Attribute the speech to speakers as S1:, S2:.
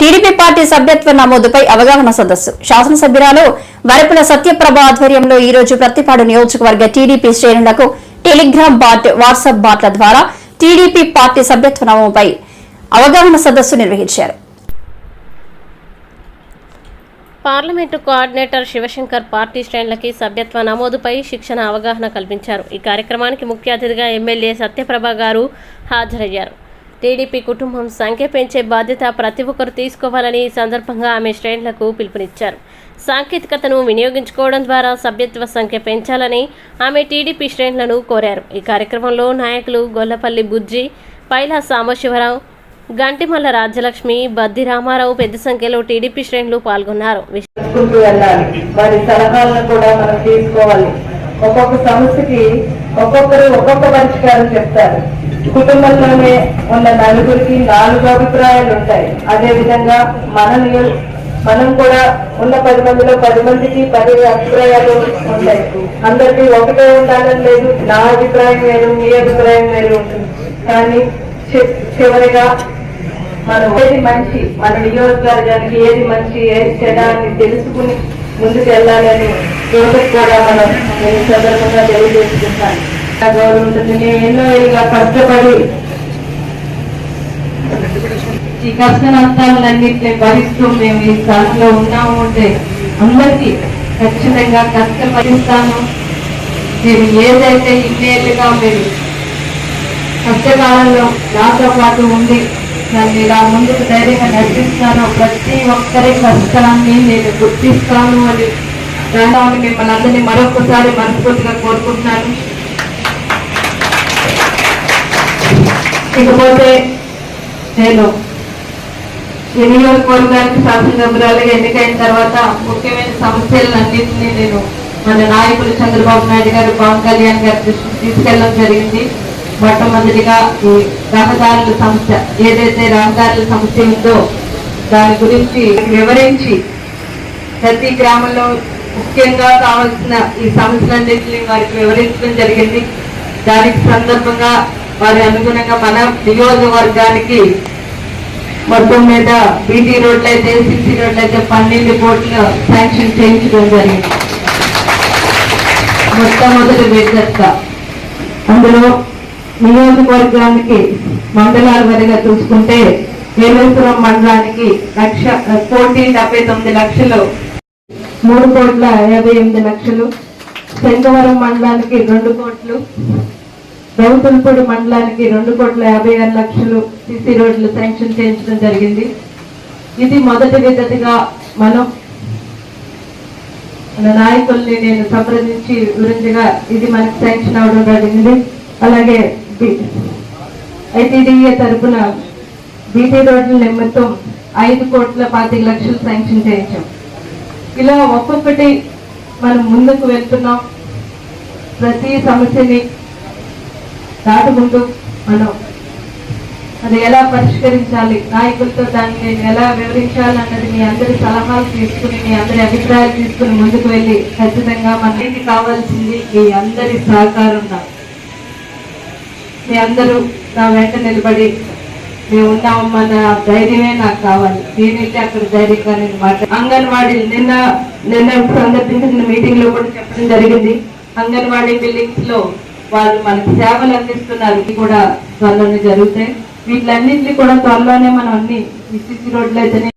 S1: TDP party సభ్యత్వ నమోదుపై అవగాహన సదస్సు. శాసనసభ్యురాలు వరపుల సత్యప్రభ ఆధ్వర్యంలో ఈ రోజు ప్రతిపాడు నియోజకవర్గ టీడీపీ శ్రేణులకు టెలిగ్రామ్ బాట్ వాట్సాప్ బాట్ల ద్వారా టీడీపీ పార్టీ సభ్యత్వ నమోదుపై అవగాహన సదస్సు నిర్వహించారు.
S2: పార్లమెంటు కోఆర్డినేటర్ శివశంకర్ పార్టీ శ్రేణులకి సభ్యత్వ నమోదుపై శిక్షణ అవగాహన కల్పించారు. ఈ కార్యక్రమానికి ముఖ్య అతిథిగా ఎమ్మెల్యే సత్యప్రభ గారు హాజరయ్యారు. టీడీపీ కుటుంబం సంఖ్య పెంచే బాధ్యత ప్రతి ఒక్కరు తీసుకోవాలని ఈ సందర్భంగా ఆమె శ్రేణులకు పిలుపునిచ్చారు. సాంకేతికతను వినియోగించుకోవడం ద్వారా సభ్యత్వ సంఖ్య పెంచాలని ఆమె టీడీపీ శ్రేణులను కోరారు. ఈ కార్యక్రమంలో నాయకులు గొల్లపల్లి బుజ్జి పైలా సాంబశివరావు గంటిమల్ల రాజ్యలక్ష్మి బద్ది రామారావు పెద్ద సంఖ్యలో టీడీపీ శ్రేణులు పాల్గొన్నారు.
S3: వారి సలహాలను కూడా మనం తీసుకోవాలి. ఒక్కొక్క సమస్యకి ఒక్కొక్కరు ఒక్కొక్క పరిష్కారం చెప్తారు. కుటుంబంలోనే ఉన్న నలుగురికి నాలుగు అభిప్రాయాలు ఉంటాయి. అదే విధంగా మన నియో- మనం కూడా ఉన్న పది మందిలో పది మందికి పది అభిప్రాయాలు ఉంటాయి. అందరికీ ఒకటే ఉండాలని లేదు. నా అభిప్రాయం వేరు మీ అభిప్రాయం వేరు ఉంటుంది. కానీ చివరిగా మనం ఏది మంచి మన నియోజకవర్గానికి ఏది మంచి ఏది చెడ అని తెలుసుకుని ముందుకు వెళ్ళాలని యువతకు కూడా మనం సందర్భంగా తెలియజేసుకుంటాను నా గౌరవం ఉంటుంది నేను ఎన్నో కష్టపడి ఈ కష్ట నష్టాలన్నింటినీ భరిస్తూ మేము ఈ స్థానంలో ఉన్నాము అంటే అందరికీ ఖచ్చితంగా కష్టపడిస్తాను మీరు ఏదైతే ఇన్నేళ్ళుగా మీరు కష్టకాలంలో నాతో పాటు ఉండి నన్ను ఇలా ముందుకు ధైర్యంగా నడిపిస్తాను ప్రతి ఒక్కరి కష్టాన్ని నేను గుర్తిస్తాను అని రావడానికి మిమ్మల్ని అందరినీ మరొకసారి మనస్ఫూర్తిగా కోరుకుంటున్నాను. ఇకపోతే నేను ఈ నియోజకవర్గానికి శాసనసభ్యురాలుగా ఎన్నికైన తర్వాత ముఖ్యమైన సమస్యలన్నింటినీ నేను మన నాయకులు చంద్రబాబు నాయుడు గారు పవన్ కళ్యాణ్ గారి దృష్టికి తీసుకెళ్ళడం జరిగింది. మొట్టమొదటిగా ఈ రహదారుల సమస్య ఏదైతే రహదారుల సమస్య ఉందో దాని గురించి వివరించి ప్రతి గ్రామంలో ముఖ్యంగా కావాల్సిన ఈ సమస్యలన్నింటినీ వారికి వివరించడం జరిగింది. దానికి సందర్భంగా వారి అనుగుణంగా మన నియోజకవర్గానికి మొత్తం మీద బీటీ రోడ్లు అయితే సిసి రోడ్లు అయితే పన్నెండు కోట్లు శాంక్షన్ చేయించడం జరిగింది. మొట్టమొదటి విడత అందులో నియోజకవర్గానికి మండలాల వారిగా చూసుకుంటే ఏలేశ్వరం మండలానికి లక్ష కోటి డెబ్బై తొమ్మిది లక్షలు మూడు కోట్ల యాభై ఎనిమిది లక్షలు శంకవరం మండలానికి రెండు కోట్లు గౌతల్పూడి మండలానికి రెండు కోట్ల యాభై ఆరు లక్షలు సిసి రోడ్లు శాంక్షన్ చేయించడం జరిగింది. ఇది మొదటి విధతిగా మనం మన నాయకుల్ని నేను సంప్రదించి గురించిగా ఇది మనకు శాంక్షన్ అవడం జరిగింది. అలాగే ఐటీడీఏ తరపున బీటీ రోడ్ల నిమిత్తం ఐదు కోట్ల పాతిక లక్షలు శాంక్షన్ చేయించాం. ఇలా ఒక్కొక్కటి మనం ముందుకు వెళ్తున్నాం. ప్రతి సమస్యని దాటుకుంటూ మనం అది ఎలా పరిష్కరించాలి? నాయకులతో దాన్ని నేను ఎలా వివరించాలి అన్నది మీ అందరి సలహాలు తీసుకుని మీ అందరి అభిప్రాయాలు తీసుకుని ముందుకు వెళ్ళి ఖచ్చితంగా మనకి కావాల్సింది మీ అందరి సహకారం మీ అందరూ నా వెంట నిలబడి మేము ఉన్నామన్న ధైర్యమే నాకు కావాలి. నేనైతే అక్కడ ధైర్యంగా నేను మాట అంగన్వాడీ నిన్న నిన్న సందర్భించిన మీటింగ్లో కూడా చెప్పడం జరిగింది. అంగన్వాడీ బిల్డింగ్స్లో వాళ్ళు మనకి సేవలు అందిస్తున్నారు. ఇవి కూడా త్వరలోనే జరుగుతాయి. వీటిలన్నింటినీ కూడా త్వరలోనే మనం అన్ని సిసి రోడ్లు అయితేనే